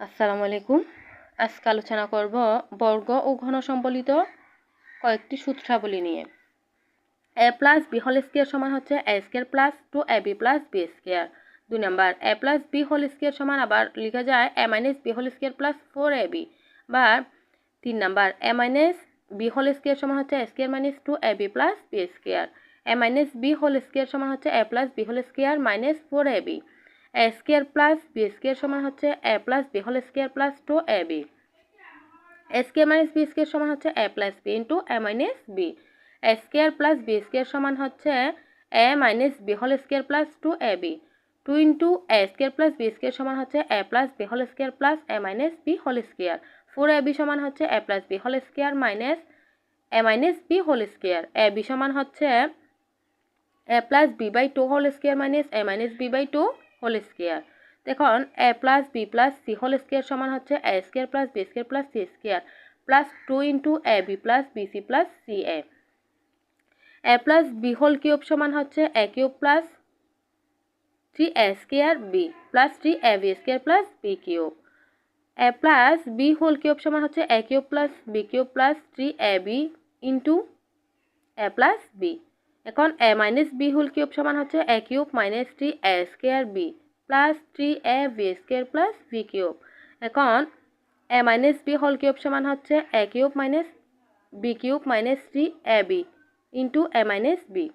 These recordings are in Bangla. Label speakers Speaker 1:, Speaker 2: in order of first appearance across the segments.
Speaker 1: আসসালামু আলাইকুম। আজকে আলোচনা করব বর্গ ও ঘন সম্বলিত কয়েকটি সূত্রাবলী নিয়ে। A plus b whole square সমান হচ্ছে a square plus two a b plus b square. দুই number, a plus b whole square সমান আবার লেখা যায় a minus b whole square plus four a b. বা তিন number, a minus b whole square সমান হচ্ছে a square minus two a b plus b square. A minus b whole square সমান হচ্ছে a plus b whole square minus four a b. A square plus b square সমান হচ্ছে a plus b whole square plus two a b a square minus b square সমান হচ্ছে a plus b into a minus b a square plus b square সমান হচ্ছে a minus b whole square plus two a b two into a square plus b square সমান হচ্ছে a plus b whole square plus a minus b whole square four a b সমান হচ্ছে a plus b whole square minus a minus b whole square a b সমান হচ্ছে a plus b by two whole square minus a minus b by two whole square. দেখুন, a plus b plus c whole square সমান হচ্ছে a square plus b square plus c square plus two into a b plus b c plus c a. A plus b whole cube সমান হচ্ছে a cube plus three a square b plus three a b square plus b cube. A plus b whole cube সমান হচ্ছে a cube plus b cube plus three a b into a plus b. এখন a minus b whole cube সমান হচ্ছে a cube minus three a square b plus three a b square plus b cube এখন a minus b whole cube সমান হচ্ছে a cube minus b cube minus three a b into a minus b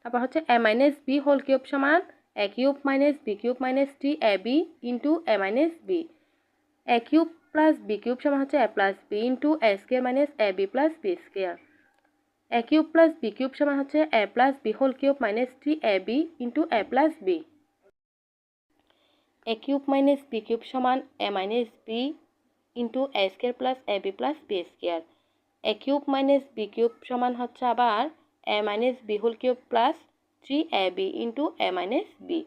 Speaker 1: তারপর হচ্ছে a minus b whole cube সমান a cube minus b cube minus three a b into a minus b a cube plus b cube সমান হচ্ছে a plus b into a square minus a b plus b square a cube plus b cube সমান হচ্ছে a plus b whole cube minus three a b into a plus b a cube minus b cube সমান a minus b into a square plus a b plus b square a cube minus b cube সমান হচ্ছে আবার a minus b whole cube plus three a b into a minus b